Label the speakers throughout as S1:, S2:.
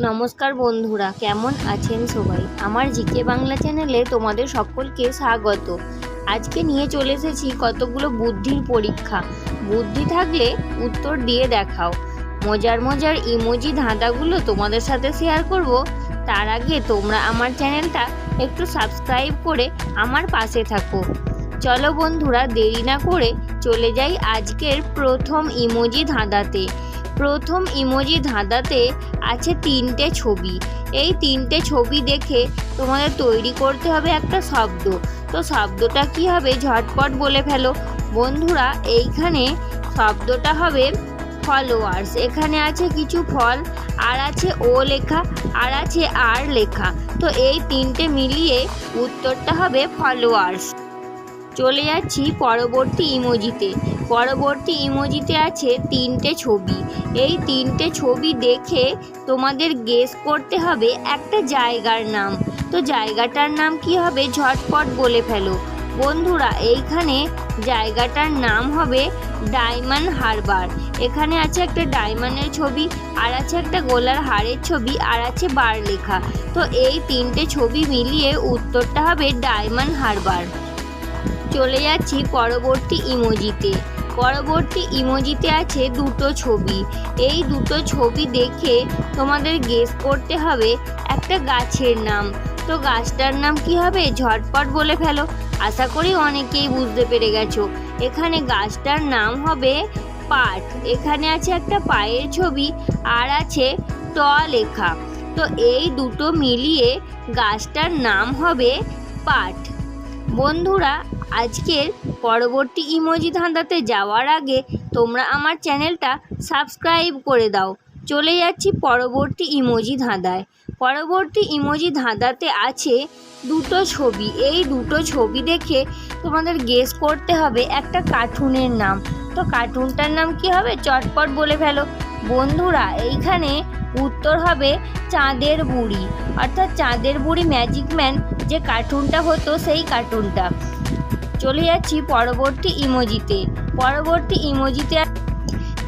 S1: নমস্কার বন্ধুরা, কেমন আছেন সবাই? আমার জিকে বাংলা চ্যানেলে তোমাদের সকলকে স্বাগত। আজকে নিয়ে চলে এসেছি কতগুলো বুদ্ধির পরীক্ষা। বুদ্ধি থাকলে উত্তর দিয়ে দেখাও। মজার মজার ইমোজি ধাঁধাগুলো তোমাদের সাথে শেয়ার করব। তার আগে তোমরা আমার চ্যানেলটা একটু সাবস্ক্রাইব করে আমার পাশে থাকো। চলো বন্ধুরা, দেরি না করে চলে যাই আজকের প্রথম ইমোজি ধাঁধাতে। প্রথম ইমোজি ধাঁধাতে আছে তিনটে ছবি। এই তিনটে ছবি দেখে তোমাদের তৈরি করতে হবে একটা শব্দ। তো শব্দটা কি হবে? ঝটপট বলে ফেলো। বন্ধুরা, এইখানে শব্দটা হবে ফলোয়ার্স এখানে আছে কিছু ফল, আর আছে ও লেখা, আর আছে আর লেখা। তো এই তিনটে মিলিয়ে উত্তরটা হবে ফলোয়ার্স চলে যাচ্ছি পরবর্তী ইমোজিতে। পরবর্তী ইমোজিতে আছে তিনটে ছবি। এই তিনটে ছবি দেখে তোমাদের গেস করতে হবে একটা জায়গার নাম। তো জায়গাটার নাম কি হবে ঝটপট বলে ফেলো। বন্ধুরা, এইখানে জায়গাটার নাম হবে ডায়মন্ড হারবার। এখানে আছে একটা ডায়মন্ডের ছবি, আর আছে একটা গোলার হারের ছবি, আর আছে বার লেখা। তো এই তিনটে ছবি মিলিয়ে উত্তরটা হবে ডায়মন্ড হারবার। চলে যাচ্ছি পরবর্তী ইমোজিতে। পরবর্তী ইমোজিতে আছে দুটো ছবি। এই দুটো ছবি দেখে তোমাদের গেস করতে হবে একটা গাছের নাম। তো গাছটার নাম কি হবে? ঝটপট বলে ফেলো। আশা করি অনেকেই বুঝতে পেরে গেছো। এখানে গাছটার নাম হবে পাট। এখানে আছে একটা পায়ের ছবি আর আছে ট লেখা। তো এই দুটো মিলিয়ে গাছটার নাম হবে পাট। বন্ধুরা আজকের পরবর্তী ইমোজি ধাঁধাতে যাওয়ার আগে তোমরা আমার চ্যানেলটা সাবস্ক্রাইব করে দাও। চলে যাচ্ছি পরবর্তী ইমোজি ধাঁধায়। পরবর্তী ইমোজি ধাঁধাতে আছে দুটো ছবি। এই দুটো ছবি দেখে তোমাদের গেস করতে হবে একটা কার্টুনের নাম। তো কার্টুনটার নাম কি হবে? চটপট বলে ফেলো। বন্ধুরা, এইখানে উত্তর হবে চাঁদের বুড়ি। অর্থাৎ চাঁদের বুড়ি ম্যাজিক ম্যান যে কার্টুনটা হতো সেই কার্টুনটা চলে যাচ্ছি পরবর্তী ইমোজিতে। পরবর্তী ইমোজিতে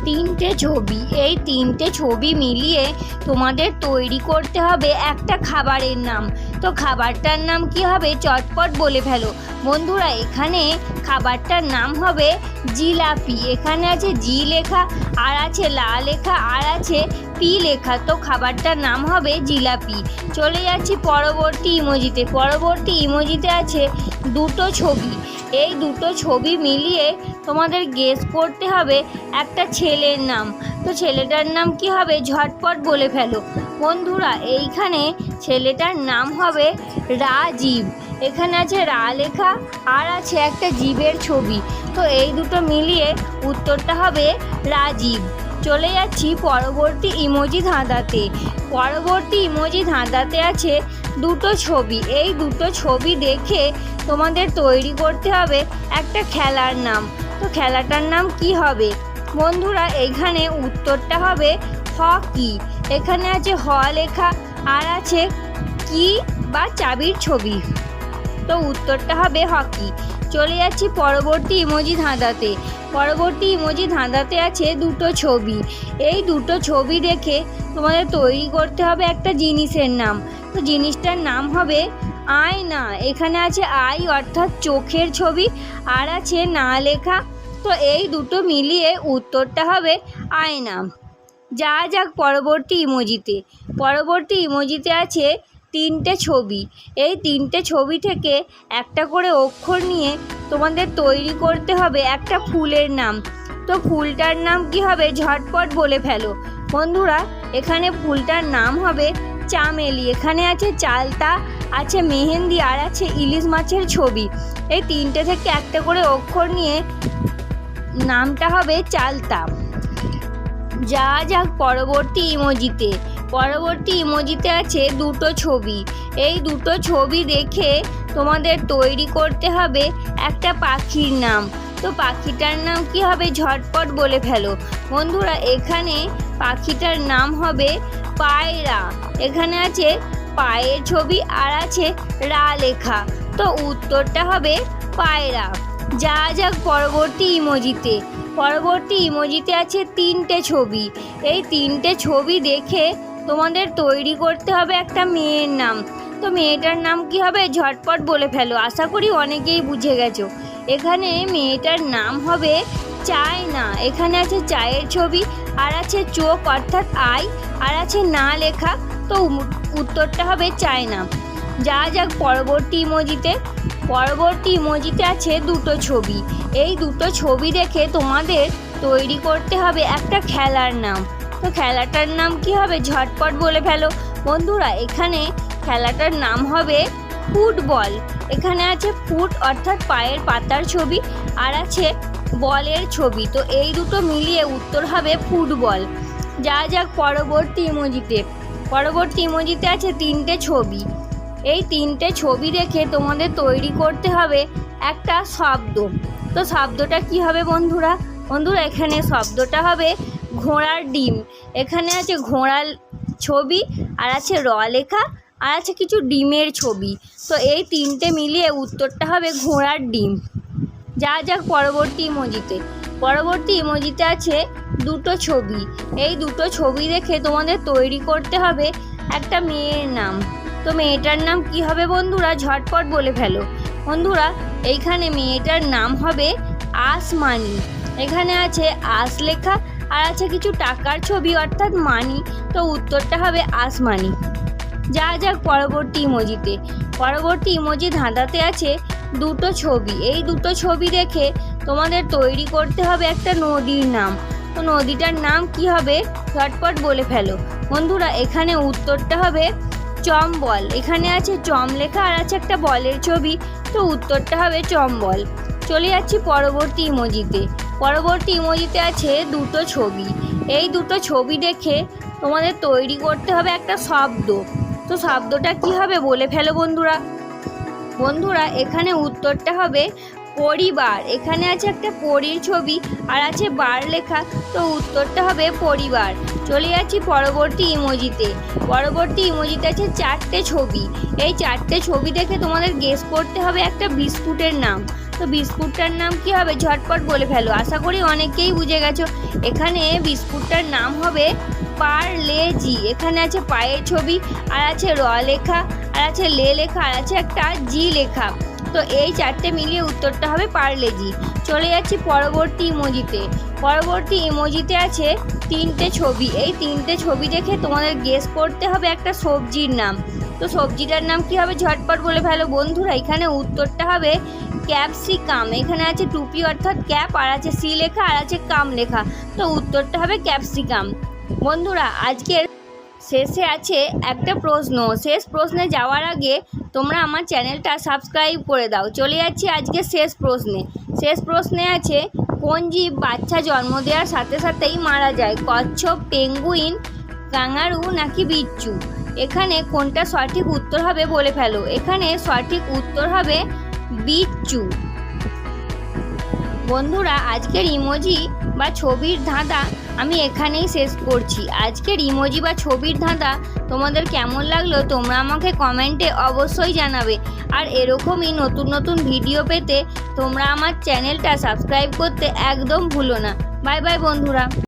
S1: তিনটে ছবি, এই তিনটে ছবি মিলিয়ে তোমাদের তৈরি করতে হবে একটা খাবারের নাম। তো খাবারটার নাম কি হবে? চটপট বলে ফেলো। বন্ধুরা, এখানে খাবারটার নাম হবে জিলাপি। এখানে আছে জি লেখা, আর আছে লা লেখা, আর আছে পি লেখা। তো খাবারটার নাম হবে জিলাপি। চলে যাচ্ছি পরবর্তী ইমোজিতে। পরবর্তী ইমোজিতে আছে দুটো ছবি। এই দুটো ছবি মিলিয়ে তোমাদের গেস করতে হবে একটা ছেলের নাম। তো ছেলেটার নাম কি হবে? ঝটপট বলে ফেলো। বন্ধুরা, এইখানে ছেলেটার নাম হবে রাজীব। এখানে আছে রা লেখা আর আছে একটা জীবের ছবি। তো এই দুটো মিলিয়ে উত্তরটা হবে রাজীব। চলে যাচ্ছি পরবর্তী ইমোজি ধাঁধাতে। পরবর্তী ইমোজি ধাঁধাতে আছে দুটো ছবি। এই দুটো ছবি দেখে তোমাদের তৈরি করতে হবে একটা খেলার নাম। তো খেলাটার নাম কি হবে? বন্ধুরা, এখানে উত্তরটা হবে হকি এখানে আছে হ লেখা, আর আছে কি বা চাবির ছবি। তো উত্তরটা হবে হকি চলে যাচ্ছি পরবর্তী ইমোজি ধাঁধাতে। পরবর্তী ইমোজি ধাঁধাতে আছে দুটো ছবি। এই দুটো ছবি দেখে তোমাদের তৈরি করতে হবে একটা জিনিসের নাম। তো জিনিসটার নাম হবে আয়না। এখানে আছে আই, অর্থাৎ চোখের ছবি। আর আছে না লেখা তো এই দুটো মিলিয়ে উত্তরটা হবে আয়না। যা যাক পরবর্তী ইমোজিতে। পরবর্তী ইমোজিতে আছে তিনটে ছবি। এই তিনটে ছবি থেকে একটা করে অক্ষর নিয়ে তোমাদের তৈরি করতে হবে একটা ফুলের নাম। তো ফুলটার নাম কি হবে ঝটপট বলে ফেলো। বন্ধুরা, এখানে ফুলটার নাম হবে চামেলি। এখানে আছে চালতা, আছে মেহেন্দি, আর আছে ইলিশ মাছের ছবি। এই তিনটে থেকে একটা করে অক্ষর নিয়ে নামটা হবে চালতা যা যাক পরবর্তী ইমোজিতে। পরবর্তী ইমোজিতে আছে দুটো ছবি। এই দুটো ছবি দেখে তোমাদের তৈরি করতে হবে একটা পাখির নাম। তো পাখিটার নাম কি হবে ঝটপট বলে ফেলো। বন্ধুরা, এখানে পাখিটার নাম হবে পায়রা। এখানে আছে পায়ের ছবি আর আছে রা লেখা। তো উত্তরটা হবে পায়রা। যা যাক পরবর্তী ইমোজিতে। পরবর্তী ইমোজিতে আছে তিনটে ছবি। এই তিনটে ছবি দেখে তোমাদের তৈরি করতে হবে একটা মেয়ের নাম। তো মেয়েটার নাম কি হবে ঝটপট বলে ফেলো। আশা করি অনেকেই বুঝে গেছো। এখানে মেয়েটার নাম হবে চায় না এখানে আছে চায়ের ছবি, আর আছে চোখ অর্থাৎ আই, আর আছে না লেখা। তো উত্তরটা হবে চায় না যা যাক পরবর্তী ইমোজিতে। পরবর্তী ইমোজিতে আছে দুটো ছবি। এই দুটো ছবি দেখে তোমাদের তৈরি করতে হবে একটা খেলার নাম। তো খেলাটার নাম কি হবে? ঝটপট বলে ফেলো। বন্ধুরা, এখানে খেলাটার নাম হবে ফুটবল। এখানে আছে ফুট অর্থাৎ পায়ের পাতার ছবি আর আছে বলের ছবি। তো এই দুটো মিলিয়ে উত্তর হবে ফুটবল। যা যাক পরবর্তী ইমোজিতে। পরবর্তী ইমোজিতে আছে তিনটে ছবি। এই তিনটে ছবি দেখে তোমাদের তৈরি করতে হবে একটা শব্দ। তো শব্দটা কি হবে বন্ধুরা? বন্ধুরা, এখানে শব্দটা হবে ঘোড়ার ডিম। এখানে আছে ঘোড়ার ছবি, আর আছে র লেখা, আর আছে কিছু ডিমের ছবি। তো এই তিনটে মিলিয়ে উত্তরটা হবে ঘোড়ার ডিম। যা যাক পরবর্তী ইমোজিতে। পরবর্তী ইমোজিতে আছে দুটো ছবি। এই দুটো ছবি দেখে তোমাদের তৈরি করতে হবে একটা মেয়ের নাম। তো মেয়েটার নাম কি হবে বন্ধুরা? ঝটপট বলে ফেলো। বন্ধুরা, এইখানে মেয়েটার নাম হবে আসমানি। এখানে আছে আস লেখা, আর আছে কিছু টাকার ছবি, অর্থাৎ মানি। তো উত্তরটা হবে আসমানি। যা যাক পরবর্তী ইমোজিতে। পরবর্তী ইমোজি ধাঁধাতে আছে দুটো ছবি। এই দুটো ছবি দেখে তোমাদের তৈরি করতে হবে একটা নদীর নাম। তো নদীটার নাম কি হবে? ঝটপট বলে ফেলো। বন্ধুরা, এখানে উত্তরটা হবে চম্বল। এখানে আছে চম লেখা আর আছে একটা বলের ছবি। তো উত্তরটা হবে চম্বল। চলে যাচ্ছি পরবর্তী ইমোজিতে। পরবর্তী ইমোজিতে আছে দুটো ছবি। এই দুটো ছবি দেখে তোমাদের তৈরি করতে হবে একটা শব্দ। তো শব্দটা কি হবে বলে ফেলো বন্ধুরা। বন্ধুরা, এখানে উত্তরটা হবে পরিবার। এখানে আছে একটা পরীর ছবি আর আছে বার লেখা। তো উত্তরটা হবে পরিবার। চলে যাচ্ছি পরবর্তী ইমোজিতে। পরবর্তী ইমোজিতে আছে চারটে ছবি। এই চারটে ছবি দেখে তোমাদের গেস করতে হবে একটা বিস্কুটের নাম। তো বিস্কুটটার নাম কি হবে? ঝটপট বলে ফেলো। আশা করি অনেকেই বুঝে গেছো। এখানে বিস্কুটটার নাম হবে পার পারলেজি। এখানে আছে পায়ের ছবি, আর আছে র লেখা, আর আছে লে লেখা, আর আছে একটা জি লেখা। তো এই চারটে মিলিয়ে উত্তরটা হবে পারলেজি। চলে যাচ্ছি পরবর্তী ইমোজিতে। পরবর্তী ইমোজিতে আছে তিনটে ছবি। এই তিনটে ছবি দেখে তোমাদের গেস করতে হবে একটা সবজির নাম। তো সবজিটার নাম কি হবে? ঝটপট বলে ফেলো বন্ধুরা। এখানে উত্তরটা হবে ক্যাপসিকাম। এখানে আছে টুপি অর্থাৎ ক্যাপ, আর আছে সি লেখা, আর আছে কাম লেখা। তো উত্তরটা হবে ক্যাপসিকাম। বন্ধুরা, আজকের শেষে আছে একটা প্রশ্ন। শেষ প্রশ্নে যাওয়ার আগে তোমরা আমার চ্যানেলটা সাবস্ক্রাইব করে দাও। চলে যাচ্ছি আজকে শেষ প্রশ্নে। শেষ প্রশ্নে আছে, কোন জীব বাচ্চা জন্ম দেওয়ার সাথে সাথেই মারা যায়? কচ্ছপ, পেঙ্গুইন, কাঙারু নাকি বিচ্ছু? এখানে কোনটা সঠিক উত্তর হবে বলে ফেলো। এখানে সঠিক উত্তর হবে বিচ্ছু। বন্ধুরা, আজকের ইমোজি বা ছবির ধাঁধা আমি এখানেই শেষ করছি। আজকের ইমোজি বা ছবির ধাঁধা তোমাদের কেমন লাগল তোমরা আমাকে কমেন্টে অবশ্যই জানাবে। আর এরকমই নতুন নতুন ভিডিও পেতে তোমরা আমার চ্যানেলটা সাবস্ক্রাইব করতে একদম ভুলো না। বাই বাই বন্ধুরা।